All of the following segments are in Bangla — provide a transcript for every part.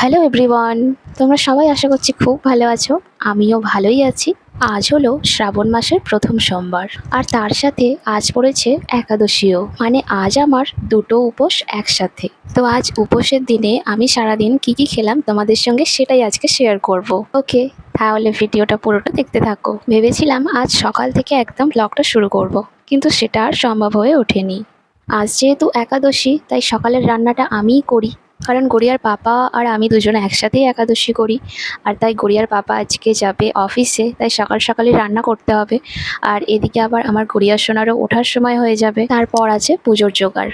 হ্যালো এভরিওয়ান তোমরা সবাই আশা করছি খুব ভালো আছো। আমিও ভালোই আছি। আজ হলো শ্রাবণ মাসের প্রথম সোমবার। আর তার সাথে আজ পড়েছে একাদশীও। মানে আজ আমার দুটো উপোস একসাথে। তো আজ উপোসের দিনে আমি সারাদিন কি কি খেলাম তোমাদের সঙ্গে সেটাই আজকে শেয়ার করব। ওকে তাহলে ভিডিওটা পুরোটা দেখতে থাকো। ভেবেছিলাম আজ সকাল থেকে একদম ব্লগটা শুরু করব। কিন্তু সেটা আর সম্ভব হয়ে ওঠেনি। আজ যেহেতু একাদশী, তাই সকালের রান্নাটা আমিই করি। কারণ গড়িয়ার পাপা আর আমি দুজনে একসাথেই একাদশী করি। আর তাই গড়িয়ার পাপা আজকে যাবে অফিসে তাই সকাল সকালে রান্না করতে হবে। আর এদিকে আবার আমার গড়িয়া সোনারও ওঠার সময় হয়ে যাবে। তারপর আছে পুজোর জোগাড়।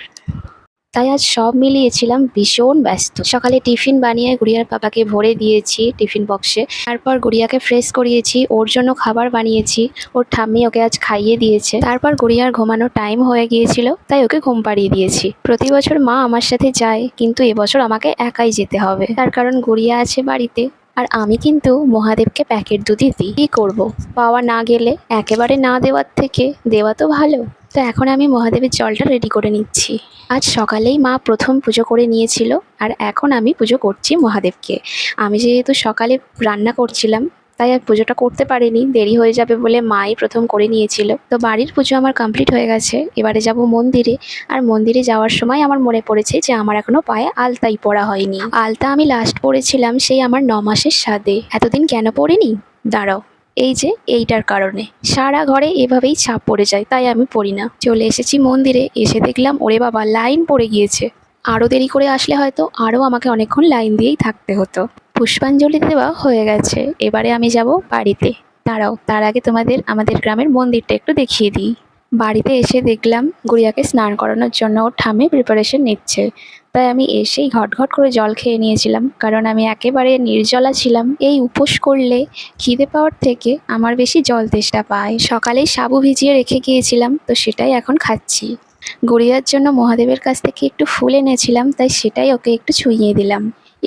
তাই আজ সব মিলিয়েছিলাম ভীষণ ব্যস্ত। সকালে টিফিন বানিয়ে গুড়িয়ার পাপাকে ভরে দিয়েছি টিফিন বক্সে। তারপর গুড়িয়াকে ফ্রেশ করিয়েছি, ওর জন্য খাবার বানিয়েছি। ওর ঠাম্মি ওকে আজ খাইয়ে দিয়েছে। তারপর গুড়িয়ার ঘুমানোর টাইম হয়ে গিয়েছিল, তাই ওকে ঘুম পাড়িয়ে দিয়েছি। প্রতি বছর মা আমার সাথে যায়, কিন্তু এবছর আমাকে একাই যেতে হবে। তার কারণ গুড়িয়া আছে বাড়িতে, আর আমি কিন্তু মহাদেবকে প্যাকেট দুধই দিই। কী করব? পাওয়া না গেলে একেবারে না দেওয়ার থেকে দেওয়া তো ভালো। তো এখন আমি মহাদেবের জলটা রেডি করে নিচ্ছি। আজ সকালেই মা প্রথম পুজো করে নিয়েছিল, আর এখন আমি পুজো করছি মহাদেবকে। আমি যেহেতু সকালে রান্না করছিলাম, তাই আর পুজোটা করতে পারিনি, দেরি হয়ে যাবে বলে মাই প্রথম করে নিয়েছিল। তো বাড়ির পুজো আমার কমপ্লিট হয়ে গেছে, এবারে যাব মন্দিরে। আর মন্দিরে যাওয়ার সময় আমার মনে পড়েছে যে আমার এখনও পায়ে আলতাই পরা হয়নি। আলতা আমি লাস্ট পরেছিলাম সেই আমার ন মাসের সাদে এতদিন কেন পরিনি? দাঁড়াও। এই যে এইটার কারণে। সারা ঘরে এভাবেই ছাপ পড়ে যায়, তাই আমি পড়ি না। চলে এসেছি মন্দিরে, এসে দেখলাম, ওরে বাবা, লাইন পড়ে গিয়েছে। আরও দেরি করে আসলে হয়তো আরও আমাকে অনেকক্ষণ লাইন দিয়েই থাকতে হতো। পুষ্পাঞ্জলি দেওয়া হয়ে গেছে। এবারে আমি যাব বাড়িতে। তারাও তার আগে তোমাদের, আমাদের গ্রামের মন্দিরটা একটু দেখিয়ে দিই। বাড়িতে এসে দেখলাম গুড়িয়াকে স্নান করানোর জন্য ওর ঠামে প্রিপারেশন নিচ্ছে। তাই আমি এসেই ঘট ঘট করে জল খেয়ে নিয়েছিলাম, কারণ আমি একেবারে নির্জলা ছিলাম। এই উপোস করলে খিদে পাওয়ার থেকে আমার বেশি জল তেষ্টা পায়। সকালেই সাবু ভিজিয়ে রেখে গিয়েছিলাম, তো সেটাই এখন খাচ্ছি। গুড়িয়ার জন্য মহাদেবের কাছ থেকে একটু ফুল এনেছিলাম, তাই সেটাই ওকে একটু ছুঁইয়ে দিলাম।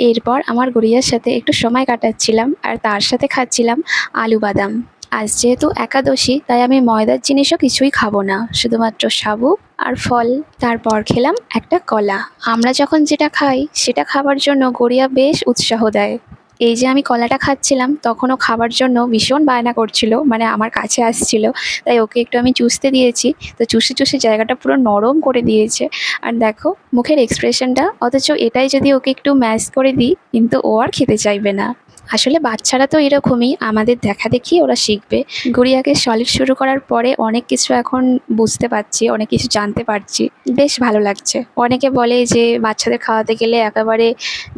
এরপর আমার গুড়িয়ার সাথে একটু সময় কাটাচ্ছিলাম, আর তার সাথে খাচ্ছিলাম আলু বাদাম। আজ যেহেতু একাদশী, তাই আমি ময়দার জিনিসও কিছুই খাব না। শুধুমাত্র সাবু আর ফল। তারপর খেলাম একটা কলা। আমরা যখন যেটা খাই, সেটা খাবার জন্য গড়িয়া বেশ উৎসাহ দেয়। এই যে আমি কলাটা খাচ্ছিলাম, তখনও খাবার জন্য ভীষণ বায়না করছিল মানে আমার কাছে আসছিল। তাই ওকে একটু আমি চুষতে দিয়েছি। তো চুষে চুষে জায়গাটা পুরো নরম করে দিয়েছে। আর দেখো, মুখের এক্সপ্রেশনটা অথচ এটাই যদি ওকে একটু ম্যাশ করে দিই, কিন্তু ও আর খেতে চাইবে না। আসলে বাচ্চারা তো এরকমই, আমাদের দেখা দেখি ওরা শিখবে। গুড়িয়াকে সলিড শুরু করার পরে অনেক কিছু এখন বুঝতে পারছি, অনেক কিছু জানতে পারছি। বেশ ভালো লাগছে। অনেকে বলে যে বাচ্চাদের খাওয়াতে গেলে একেবারে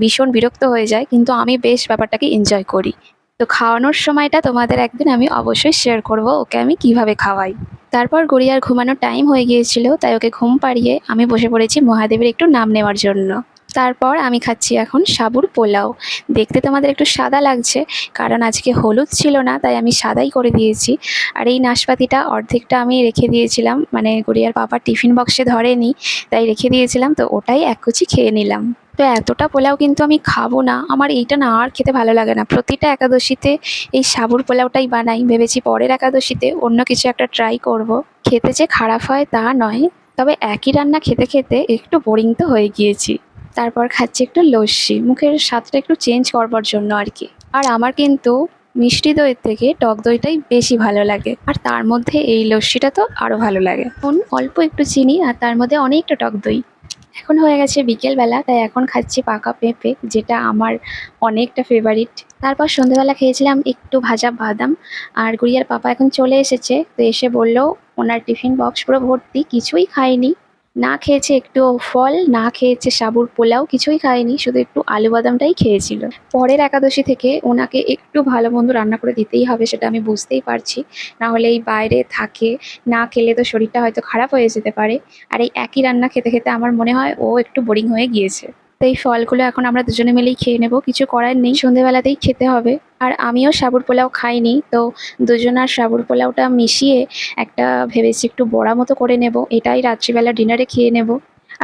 ভীষণ বিরক্ত হয়ে যায়, কিন্তু আমি বেশ ব্যাপারটাকে এনজয় করি। তো খাওয়ানোর সময়টা তোমাদের একদিন আমি অবশ্যই শেয়ার করব, ওকে আমি কীভাবে খাওয়াই। তারপর গড়িয়ার ঘুমানোর টাইম হয়ে গিয়েছিল, তাই ওকে ঘুম পাড়িয়ে আমি বসে পড়েছি মহাদেবের একটু নাম নেওয়ার জন্য। তারপর আমি খাচ্ছি এখন সাবুর পোলাও। দেখতে তোমাদের একটু সাদা লাগছে, কারণ আজকে হলুদ ছিল না, তাই আমি সাদাই করে দিয়েছি। আর এই নাশপাতিটা অর্ধেকটা আমি রেখে দিয়েছিলাম মানে গড়িয়ার পাপার টিফিন বক্সে ধরেনি, তাই রেখে দিয়েছিলাম, তো ওটাই এক কুচি খেয়ে নিলাম। তো এতটা পোলাও কিন্তু আমি খাব না, আমার এইটা না আর খেতে ভালো লাগে না। প্রতিটা একাদশীতে এই সাবুর পোলাওটাই বানাই, ভেবেছি পরের একাদশীতে অন্য কিছু একটা ট্রাই করব। খেতে যে খারাপ হয় তা নয়, তবে একই রান্না খেতে খেতে একটু বোরিং তো হয়ে গিয়েছি। তারপর খাচ্ছি একটু লস্যি। মুখের স্বাদটা একটু চেঞ্জ করবার জন্য আর কি। আর আমার কিন্তু মিষ্টি দইয়ের থেকে টক দইটাই বেশি ভালো লাগে। আর তার মধ্যে এই লস্যিটা তো আরও ভালো লাগে। এখন অল্প একটু চিনি আর তার মধ্যে অনেকটা টক দই। এখন হয়ে গেছে বিকেলবেলা, তাই এখন খাচ্ছি পাকা পেঁপে, যেটা আমার অনেকটা ফেভারিট তারপর সন্ধেবেলা খেয়েছিলাম একটু ভাজা বাদাম। আর গুড়িয়ার পাপা এখন চলে এসেছে, তো এসে বলল, ওনার টিফিন বক্স পুরো ভর্তি, কিছুই খায়নি না খেয়েছে একটু ফল, না খেয়েছে সাবুর পোলাও, কিছুই খায়নি, শুধু একটু আলু বাদামটাই খেয়েছিল। পরের একাদশী থেকে ওনাকে একটু ভালো মন্দ রান্না করে দিতেই হবে সেটা আমি বুঝতেই পারছি। না হলে এই বাইরে থাকে, না খেলে তো শরীরটা হয়তো খারাপ হয়ে যেতে পারে। আর এই একই রান্না খেতে খেতে আমার মনে হয় ও একটু বোরিং হয়ে গিয়েছে। তো এই ফলগুলো এখন আমরা দুজনে মিলেই খেয়ে নেব, কিছু করার নেই। সন্ধেবেলাতেই খেতে হবে। আর আমিও সাবুর পোলাও খাইনি, তো দুজনার সাবুর পোলাওটা মিশিয়ে একটা ভেবেছি একটু বড়া মতো করে নেব। এটাই রাত্রিবেলা ডিনারে খেয়ে নেব।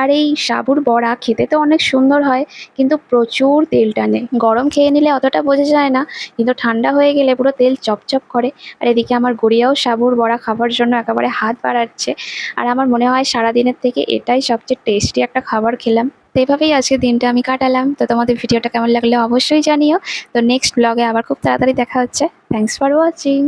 আর এই সাবুর বড়া খেতে তো অনেক সুন্দর হয়, কিন্তু প্রচুর তেল টানে। গরম খেয়ে নিলে অতটা বোঝা যায় না, কিন্তু ঠান্ডা হয়ে গেলে পুরো তেল চপচপ করে। আর এদিকে আমার গড়িয়াও সাবুর বড়া খাবার জন্য একেবারে হাত বাড়াচ্ছে। আর আমার মনে হয় সারাদিনের থেকে এটাই সবচেয়ে টেস্টি একটা খাবার খেলাম। তো এইভাবেই আজকে দিনটা আমি কাটালাম। তো তোমাদের ভিডিওটা কেমন লাগলে অবশ্যই জানিও। তো নেক্সট ব্লগে আবার খুব তাড়াতাড়ি দেখা হচ্ছে। Thanks for watching